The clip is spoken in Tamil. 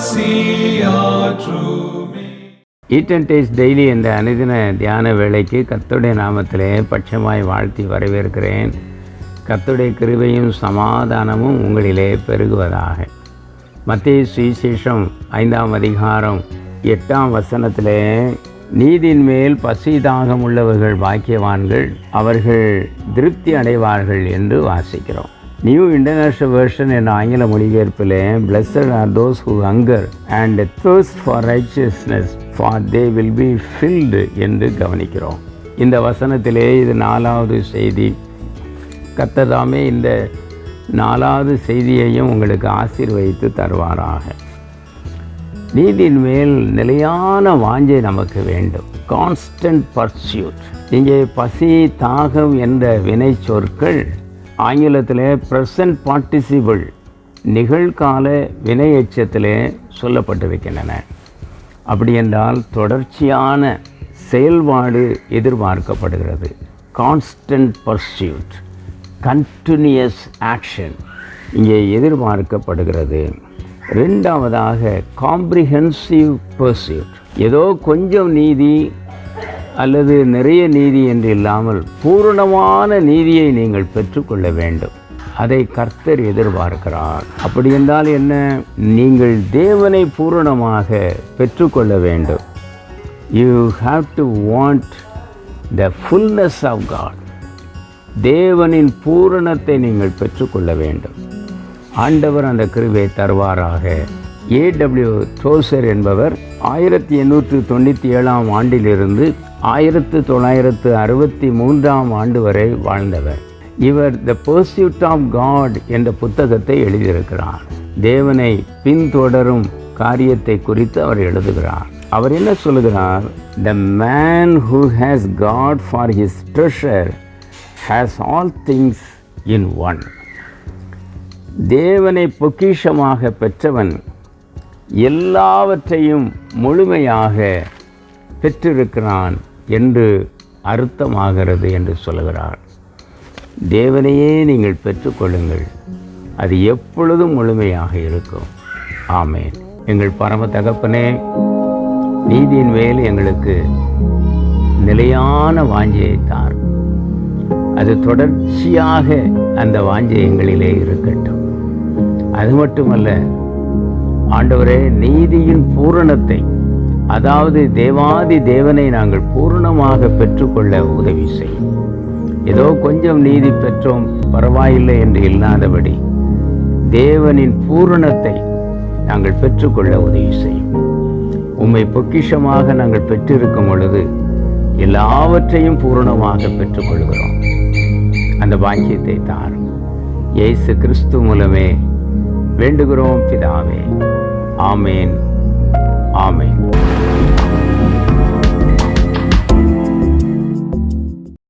பசியாற்றுமே ஈட் அண்ட் டேஸ்ட் டெய்லி என்ற அனுதின தியான வேலைக்கு கத்துடைய நாமத்திலே பட்சமாய் வாழ்த்தி வரவேற்கிறேன். கத்துடைய கிருபையும் சமாதானமும் உங்களிலே பெருகுவதாக. மத்திய சுவிசேஷம் ஐந்தாம் அதிகாரம் எட்டாம் வசனத்திலே நீதின் மேல் பசி தாகம் உள்ளவர்கள் பாக்கியவான்கள் அவர்கள் திருப்தி அடைவார்கள் என்று வாசிக்கிறோம். நியூ இன்டர்நேஷ்னல் வெர்ஷன் என்ற ஆங்கில மொழிபெயர்ப்பிலே blessed are those who hunger and thirst for righteousness for they will be filled என்று கவனிக்கிறோம். இந்த வசனத்திலே இது நாலாவது செய்தி. கத்ததாமே இந்த நாலாவது செய்தியையும் உங்களுக்கு ஆசீர்வதித்து தருவாராக. நீதியின் மேல் நிலையான வாஞ்சை நமக்கு வேண்டும். கான்ஸ்டன்ட் பர்சியூட் இங்கே பசி தாகம் என்ற வினை சொற்கள் ஆங்கிலத்தில் ப்ரெசன்ட் பார்ட்டிசிபிள் நிகழ்கால வினை எச்சத்திலே சொல்லப்பட்டிருக்கின்றன. அப்படி என்றால் தொடர்ச்சியான செயல்பாடு எதிர்பார்க்கப்படுகிறது. கான்ஸ்டன்ட் பர்சியூட் கண்டினியூஸ் ஆக்ஷன் இங்கே எதிர்பார்க்கப்படுகிறது. ரெண்டாவதாக காம்ப்ரிஹென்சிவ் பர்சியூட் ஏதோ கொஞ்சம் நீதி அல்லது நிறைய நீதி என்று இல்லாமல் பூரணமான நீதியை நீங்கள் பெற்றுக்கொள்ள வேண்டும். அதை கர்த்தர் எதிர்பார்க்கிறார். அப்படி என்றால் என்ன? நீங்கள் தேவனை பூரணமாக பெற்றுக்கொள்ள வேண்டும். You have to want the fullness of God தேவனின் பூரணத்தை நீங்கள் பெற்றுக்கொள்ள வேண்டும். ஆண்டவர் அந்த கிருவை தருவாராக. ஏடபிள்யூ டோசர் என்பவர் ஆயிரத்தி எண்ணூற்று தொண்ணூற்றி ஏழாம் ஆண்டிலிருந்து ஆயிரத்து தொள்ளாயிரத்து அறுபத்தி மூன்றாம் ஆண்டு வரை வாழ்ந்தவர். இவர் த பர்சியூட் ஆஃப் காட் என்ற புத்தகத்தை எழுதியிருக்கிறார். தேவனை பின்தொடரும் காரியத்தை குறித்து அவர் எழுதுகிறார். அவர் என்ன சொல்லுகிறார் the man who has God for his treasure has all things in one தேவனை பொக்கிஷமாக பெற்றவன் எல்லாவற்றையும் முழுமையாக பெற்றிருக்கிறான். என்று அர்த்தமாகிறது என்று சொல்கிறார் தேவனையே நீங்கள் பெற்றுக்கொள்ளுங்கள். அது எப்பொழுதும் முழுமையாக இருக்கும். ஆமேன். எங்கள் பரம தகப்பனே நீதியின் மேல் எங்களுக்கு நிலையான வாஞ்சையை தார். அது தொடர்ச்சியாக அந்த வாஞ்சை எங்களிலே இருக்கட்டும். அது மட்டுமல்ல ஆண்டவரே நீதியின் பூரணத்தை அதாவது தேவாதி தேவனை நாங்கள் பூரணமாக பெற்றுக்கொள்ள உதவி செய்யும். ஏதோ கொஞ்சம் நீதி பெற்றோம் பரவாயில்லை என்று இல்லாதபடி தேவனின் பூரணத்தை நாங்கள் பெற்றுக்கொள்ள உதவி செய்யும். உம்மை பொக்கிஷமாக நாங்கள் பெற்றிருக்கும் பொழுது எல்லாவற்றையும் பூரணமாக பெற்றுக்கொள்கிறோம். அந்த பாக்கியத்தை தாரும். இயேசு கிறிஸ்து மூலமே வேண்டுகிறோம் பிதாவே. ஆமேன். Amém.